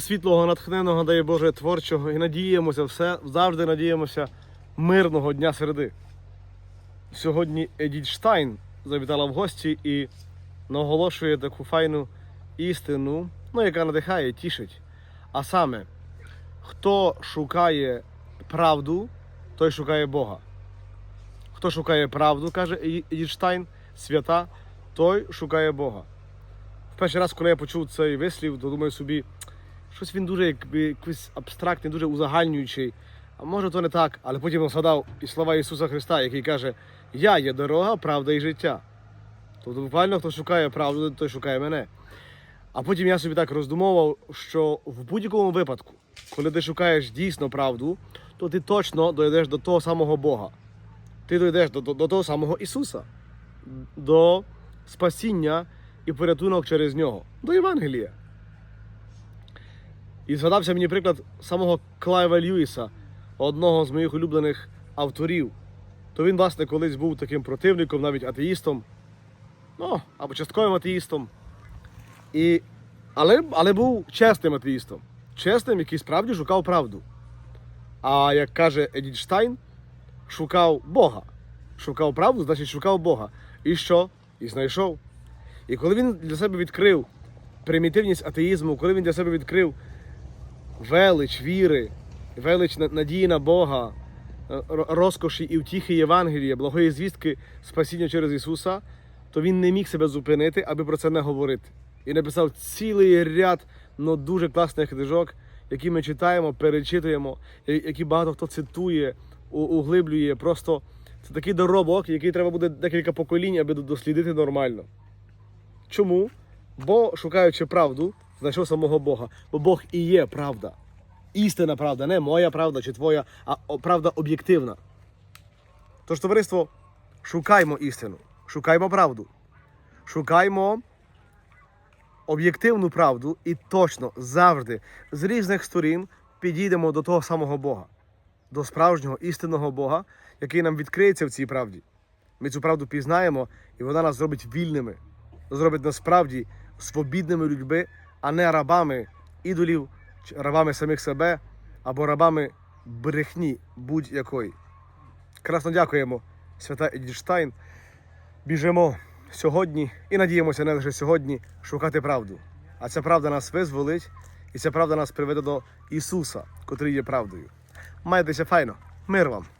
світлого, натхненого, дай Боже, творчого і надіємося, все, завжди надіємося мирного дня середи. Сьогодні Едіть Штайн завітала в гості і наголошує таку файну істину, ну, яка надихає, тішить. А саме, хто шукає правду, той шукає Бога. Хто шукає правду, каже Еді- Едіть Штайн, свята, той шукає Бога. В перший раз, коли я почув цей вислів, то думаю собі, щось він дуже якби, якийсь абстрактний, дуже узагальнюючий. А може то не так, але потім згадав і слова Ісуса Христа, який каже: Я є дорога, правда і життя. Тобто, буквально, хто шукає правду, той шукає мене. А потім я собі так роздумовував, що в будь-якому випадку, коли ти шукаєш дійсно правду, то ти точно дойдеш до того самого Бога. Ти дойдеш до, до, до того самого Ісуса, до спасіння і порятунок через нього, до Євангелія. І згадався мені приклад самого Клайва Льюіса, одного з моїх улюблених авторів. То він, власне, колись був таким противником, навіть атеїстом, ну, або частковим атеїстом. І, але, але був чесним атеїстом. Чесним, який справді шукав правду. А як каже Едіть Штайн, шукав Бога. Шукав правду, значить шукав Бога. І що? І знайшов. І коли він для себе відкрив примітивність атеїзму, коли він для себе відкрив велич віри, велич надії на Бога, е, розкоші і втіхи Євангелія, благої звістки спасіння через Ісуса, то він не міг себе зупинити, аби про це не говорити. І написав цілий ряд ну, дуже класних книжок, які ми читаємо, перечитуємо, які багато хто цитує, углиблює. Просто це такий доробок, який треба буде декілька поколінь, аби дослідити нормально. Чому? Бо, шукаючи правду, знайшов самого Бога. Бо Бог і є правда. Істинна правда, не моя правда чи твоя, а правда об'єктивна. Тож, товариство, шукаймо істину, шукаймо правду, шукаймо об'єктивну правду і точно завжди з різних сторін підійдемо до того самого Бога, до справжнього істинного Бога, який нам відкриється в цій правді. Ми цю правду пізнаємо, і вона нас зробить вільними, зробить нас справді свобідними людьми, а не рабами ідолів, рабами самих себе або рабами брехні будь-якої. Красно дякуємо, свята Едіштайн. Біжимо сьогодні і надіємося не лише сьогодні шукати правду. А ця правда нас визволить, і ця правда нас приведе до Ісуса, котрий є правдою. Майтеся файно, мир вам!